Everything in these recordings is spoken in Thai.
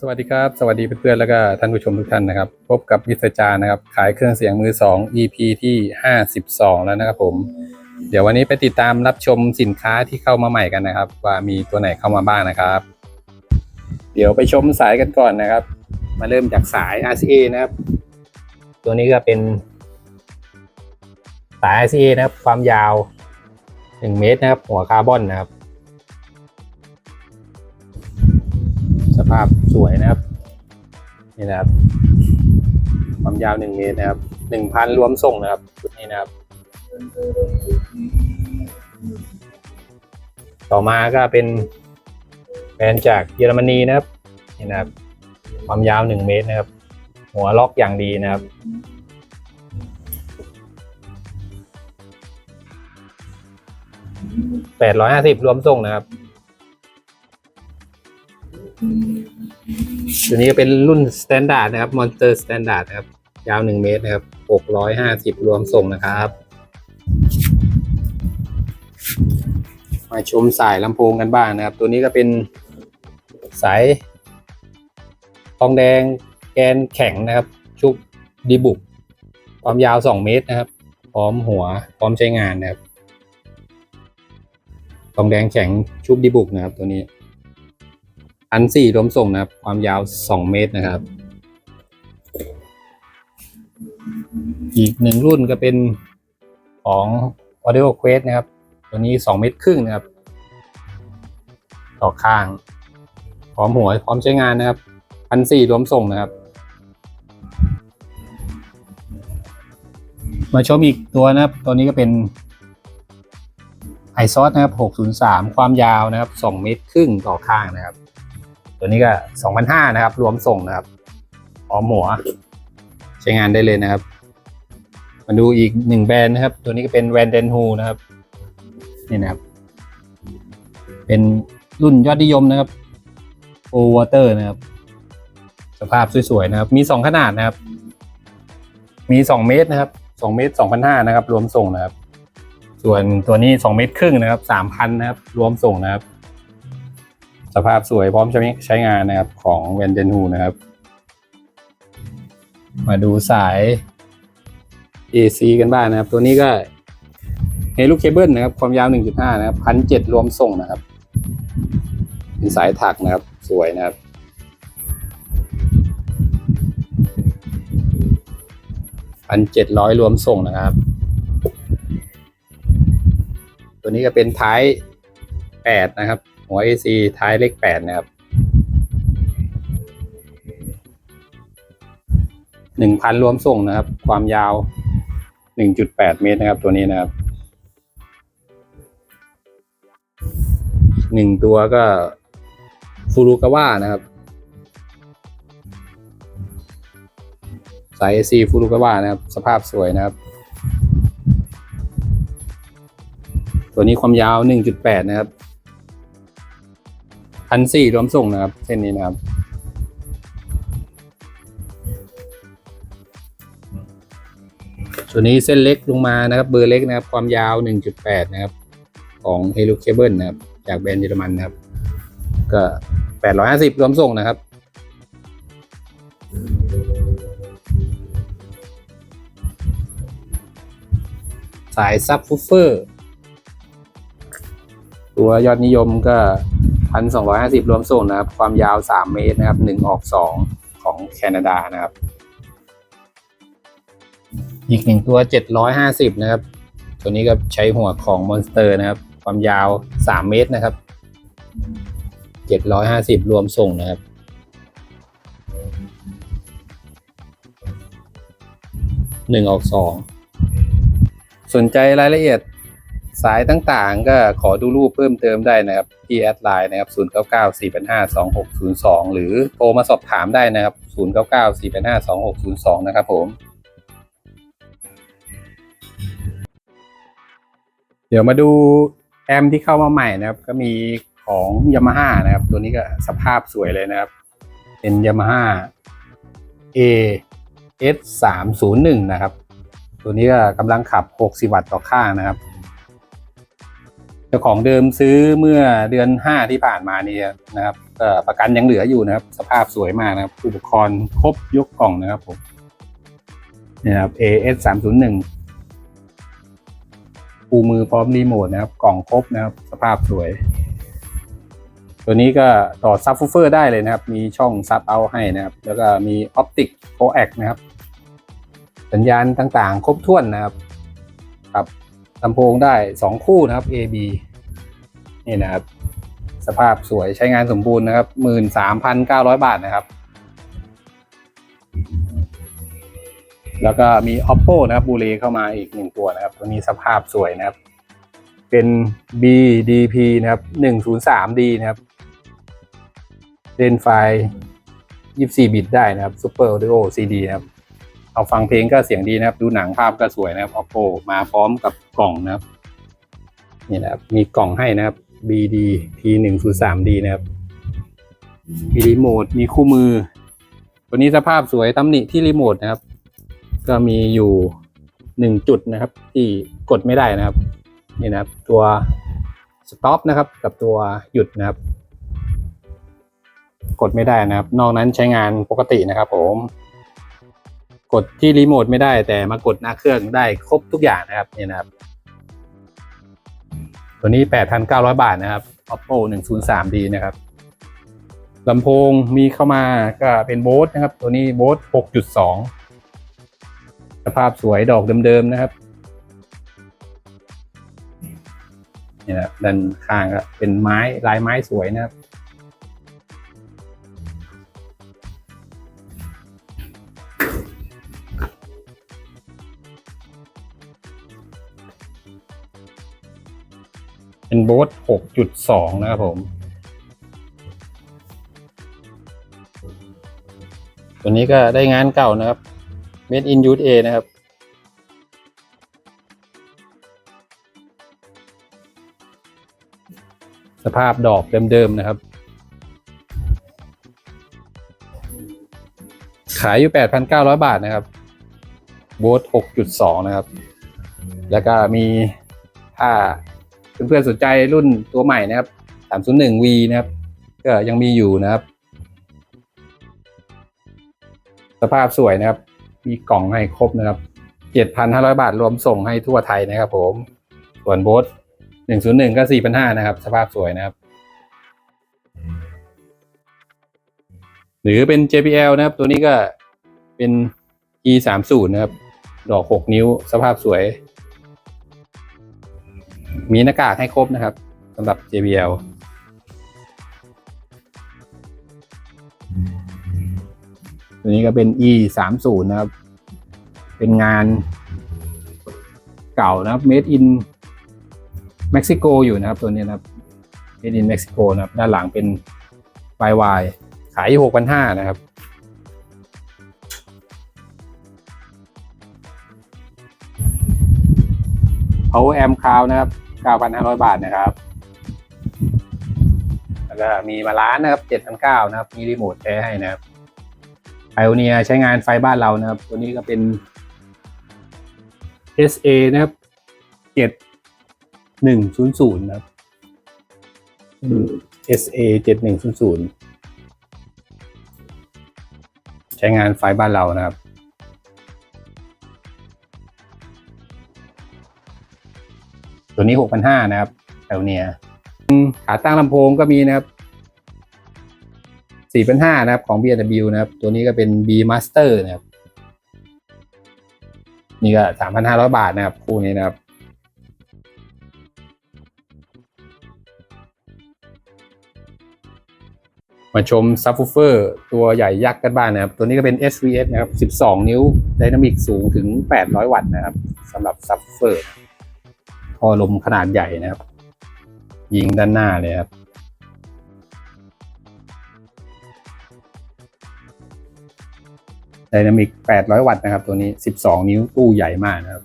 สวัสดีครับ สวัสดีเพื่อนๆแล้วก็ท่านผู้ชมทุกท่านนะครับ พบกับวิศจานะครับ ขายเครื่องเสียงมือ 2 EP ที่ 52 แล้วนะครับผม เดี๋ยววันนี้ไปติดตามรับชมสินค้าที่เข้ามาใหม่กันนะครับ ว่ามีตัวไหนเข้ามาบ้างนะครับ เดี๋ยวไปชมสายกันก่อนนะครับ มาเริ่มจากสาย RCA นะครับ ตัวนี้ก็เป็นสาย RCA นะครับ ความยาว 1 เมตรนะครับ หัวคาร์บอนนะครับ ภาพสวยนะครับ นี่นะครับ ความยาวหนึ่งเมตรนะครับหนึ่งพันรวมส่งนะครับชุดนี้นะครับ ต่อมาก็เป็นแบรนด์จากเยอรมนีนะครับ นี่นะครับ ความยาวหนึ่งเมตรนะครับ หัวล็อกอย่างดีนะครับแปดร้อยห้าสิบรวมส่งนะครับ ตัวนี้ก็เป็นรุ่น Standard นะครับ Monster Standard นะครับ ยาว1เมตรนะครับ650รวมส่งนะครับ มาชมสายลำโพงกันบ้างนะครับ ตัวนี้ก็เป็นสายทองแดงแกนแข็งนะครับ ชุบดีบุก ความยาว2เมตรนะครับ พร้อมหัวพร้อมใช้งานนะครับทองแดงแข็งชุบดีบุกนะครับตัวนี้ อันสี่รวมส่งนะครับ ความยาว2เมตรนะครับ อีกหนึ่งรุ่นก็เป็นของ Audio Quest นะครับ ตัวนี้2เมตรครึ่งนะครับ ต่อข้าง พร้อมหัวพร้อมใช้งานนะครับอันสี่รวมส่งนะครับ มาชมอีกตัวนะครับ ตัวนี้ก็เป็นไอซอสนะครับ 603 ความยาวนะครับ 2 เมตรครึ่งต่อข้างนะครับ ตัวนี้ก็2,500นะครับ รวมส่งนะครับพร้อมหัว ใช้งานได้เลยนะครับ มาดูอีกหนึ่งแบรนด์นะครับ ตัวนี้ก็เป็นแวนเดนฮูนะครับ นี่นะครับ เป็นรุ่นยอดนิยมนะครับโอวอเตอร์นะครับ สภาพสวยๆนะครับ มีสองขนาดนะครับ มีสองเมตรนะครับสองเมตรสองพันห้านะครับ รวมส่งนะครับ ส่วนตัวนี้สองเมตรครึ่งนะครับสามพันนะครับ รวมส่งนะครับ สภาพสวยพร้อมใช้ใช้งานนะครับของเวนเดนฮูนะครับ มาดูสาย AC กันบ้างนะครับ ตัวนี้ก็เฮลูเคเบิลนะครับ ความยาว 1.5 นะครับพันเจ็ดรวมส่งนะครับ เป็นสายถักนะครับ สวยนะครับ พันเจ็ดร้อยรวมส่งนะครับ ตัวนี้ก็เป็นท้ายแปดนะครับ หัว AC ท้ายเลขแปดนะครับหนึ่งพันรวมส่งนะครับ ความยาวหนึ่งจุดแปดเมตรนะครับ ตัวนี้นะครับหนึ่งตัวก็ฟูรุกาวะนะครับ สาย AC ฟูรุกาวะนะครับ สภาพสวยนะครับ ตัวนี้ความยาวหนึ่งจุดแปดนะครับ พันสี่รวมส่งนะครับ เส้นนี้นะครับ ส่วนนี้เส้นเล็กลงมานะครับ เบอร์เล็กนะครับ ความยาว 1.8 นะครับ ของ h e l o Cable นะครับ จากแบรนด์เยอรมันนะครับ ก็ 850 รวมส่งนะครับสายซับฟูเฟอร์ ตัวยอดนิยมก็ พันสองร้อยห้าสิบรวมส่งนะครับ ความยาวสามเมตรนะครับหนึ่งออกสองของแคนาดานะครับ อีกหนึ่งตัวเจ็ดร้อยห้าสิบนะครับ ตัวนี้ก็ใช้หัวของมอนสเตอร์นะครับ ความยาวสามเมตรนะครับเจ็ดร้อยห้าสิบรวมส่งนะครับหนึ่งออกสองสนใจรายละเอียด สายต่างๆ ก็ขอดูรูปเพิ่มเติมได้นะครับที่แอดไลน์นะครับ 0 9 9 4 8 5 2 6 0 2 หรือโทรมาสอบถามได้นะครับ 0 9 9 4 8 5 2 6 0 2 นะครับผม เดี๋ยวมาดูแอมที่เข้ามาใหม่นะครับ ก็มีของ Yamaha นะครับ ตัวนี้ก็สภาพสวยเลยนะครับ เป็น Yamaha A S 3 0 1นะครับ ตัวนี้ก็กำลังขับ 60 วัตต์ต่อข้างนะครับ เจ้าของเดิมซื้อเมื่อเดือนห้าที่ผ่านมานี่นะครับประกันยังเหลืออยู่นะครับ สภาพสวยมากนะครับ อุปกรณ์ครบยกกล่องนะครับผมนี่ยครับ AS 3 0 1ปูมือพร้อมรีโมทนะครับ กล่องครบนะครับ สภาพสวย ตัวนี้ก็ต่อซับฟูเฟอร์ได้เลยนะครับ มีช่องซับเอาให้นะครับ แล้วก็มีออปติกโคแอคนะครับ สัญญาณต่างๆ ครบถ้วนนะครับครับ ลำโพงได้ 2 คู่นะครับ A B นี่นะครับ สภาพสวยใช้งานสมบูรณ์นะครับ 13,900 บาทนะครับ แล้วก็มี oppo นะครับบูเลเข้ามาอีกหนึ่งตัวนะครับ ตัวนี้สภาพสวยนะครับ เป็น BDP นะครับ 103D นะครับเล่นไฟล์ 24 บิตได้นะครับ Super Audio CD นะครับ เอาฟังเพลงก็เสียงดีนะครับ ดูหนังภาพก็สวยนะครับ oppo มาพร้อมกับกล่องนะครับ นี่นะครับ มีกล่องให้นะครับ BD P 1 0 3 D นะครับ มีรีโมท มีคู่มือ ตัวนี้สภาพสวยตำหนิที่รีโมทนะครับ ก็มีอยู่หนึ่งจุดนะครับ ที่กดไม่ได้นะครับ นี่นะครับ ตัว stop นะครับ กับตัวหยุดนะครับ กดไม่ได้นะครับ นอกนั้นใช้งานปกตินะครับผม ดที่รีโมทไม่ได้แต่มากดหน้าเครื่องได้ครบทุกอย่างนะครับนี่นะครับ ตัวนี้ 8,900 บาทนะครับ oppo 103d นะครับลำโพงมีเข้ามาก็เป็นโบสนะครับ ตัวนี้โบส6.2 สภาพสวยดอกเดิมๆนะครับนี่นะครับด้านข้างก็เป็นไม้ลายไม้สวยนะครับ เป็นโบส6.2 นะครับผม ตัวนี้ก็ได้งานเก่านะครับ Made in USA นะครับสภาพดอกเดิมๆนะครับ ขายอยู่ 8,900 บาทนะครับ โบส6.2 นะครับ แล้วก็มีถ้า เพื่อนๆสนใจรุ่นตัวใหม่นะครับ 301V นะครับ ก็ยังมีอยู่นะครับ สภาพสวยนะครับ มีกล่องให้ครบนะครับ 7,500 บาทรวมส่งให้ทั่วไทยนะครับ ผม ส่วนโบส101 ก็ 4,500นะครับ สภาพสวยนะครับ หรือเป็น JBL นะครับ ตัวนี้ก็เป็น E 3 0 นะครับ ดอก 6 นิ้ว สภาพสวย มีหน้ากากให้ครบนะครับสำหรับ JBL ตัวนี้ก็เป็น E 3 0นะครับ เป็นงานเก่านะครับ Made in Mexico อยู่นะครับ ตัวนี้นะครับ Made in Mexico นะครับ ด้านหลังเป็น YY ขายอยู่6,500นะครับ Power Amp Cloud นะครับ 9,500 บาทนะครับแล้วก็มีมาล้านนะครับ7,900นะครับ มีรีโมทแท้ให้นะครับไอโอเนียใช้งานไฟบ้านเรานะครับ ตัวนี้ก็เป็น SA นะครับ 7100นะครับ SA 7100 ใช้งานไฟบ้านเรานะครับ ตัวนี้6,500นห้านะครับไอโอเนียขาตั้งลำโพงก็มีนะครับ4,500นะครับของ B&W นะครับ ตัวนี้ก็เป็น B Master นะครับ นี่ก็3,500บาทนะครับ คู่นี้นะครับมาชมซับ w ูเฟอร์ตัวใหญ่ยักษ์กันบ้างนะครับ ตัวนี้ก็เป็น SVS นะครับ 12 นิ้วไดนามิกสูงถึง 800 วัตต์นะครับสำหรับซับ w ูเฟอร์ พอลมขนาดใหญ่นะครับ ยิงด้านหน้าเลยครับ ไดนามิก 800 วัตต์นะครับ ตัวนี้ 12 นิ้วตู้ใหญ่มากนะครับ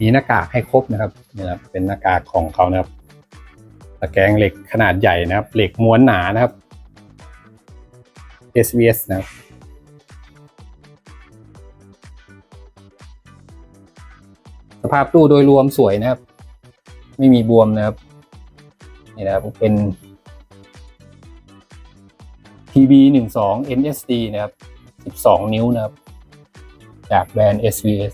มีหน้ากากให้ครบนะครับนี่ครับ เป็นหน้ากากของเขานะครับตะแกรงเหล็กขนาดใหญ่นะครับ เหล็กม้วนหนานะครับ SVS นะครับ สภาพตู้โดยรวมสวยนะครับ ไม่มีบวมนะครับนี่นะครับเป็น TB 1 2 NSD นะครับ 12 นิ้วนะครับ จากแบรนด์ SVS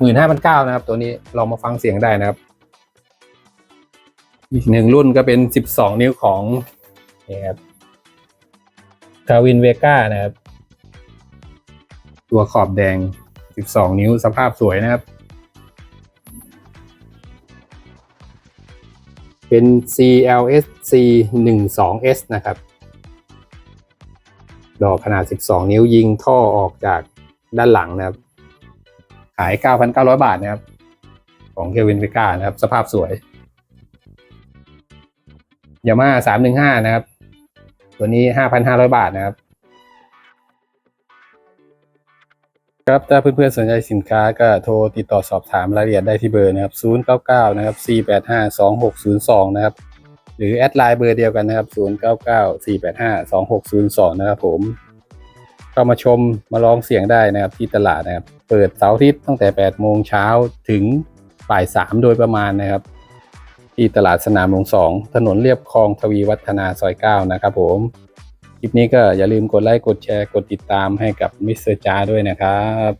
15,900นะครับ ตัวนี้ลองมาฟังเสียงได้นะครับ อีกหนึ่งรุ่นก็เป็น 12 นิ้วของนี่ครับคาวินเวก้านะครับ ตัวขอบแดง 12 นิ้วสภาพสวยนะครับ เป็น CLSC 12S นะครับ ดอกขนาด 12 นิ้วยิงท่อออกจากด้านหลังนะครับ ขาย 9,900 บาทนะครับ ของเควินเวก้านะครับ สภาพสวยยามา315 นะครับ ตัวนี้ 5,500 บาทนะครับ ครับถ้าเพื่อนๆสนใจสินค้าก็โทรติดต่อสอบถามรายละเอียดได้ที่เบอร์นะครับ099นะครับ485 2602นะครับหรือแอดไลน์เบอร์เดียวกันนะครับ099 485 2602นะครับผมเข้ามาชมมาลองเสียงได้นะครับที่ตลาดนะครับ เปิดเสาร์อาทิตย์ตั้งแต่8โมงเช้าถึงบ่าย3โดยประมาณนะครับ ที่ตลาดสนามหลวงสองถนนเรียบคลองทวีวัฒนาซอย9นะครับผม ลิปนี้ก็อย่าลืมกดไลค์ กดแชร์ กดติดตามให้กับมิสเตอร์จาด้วยนะครับ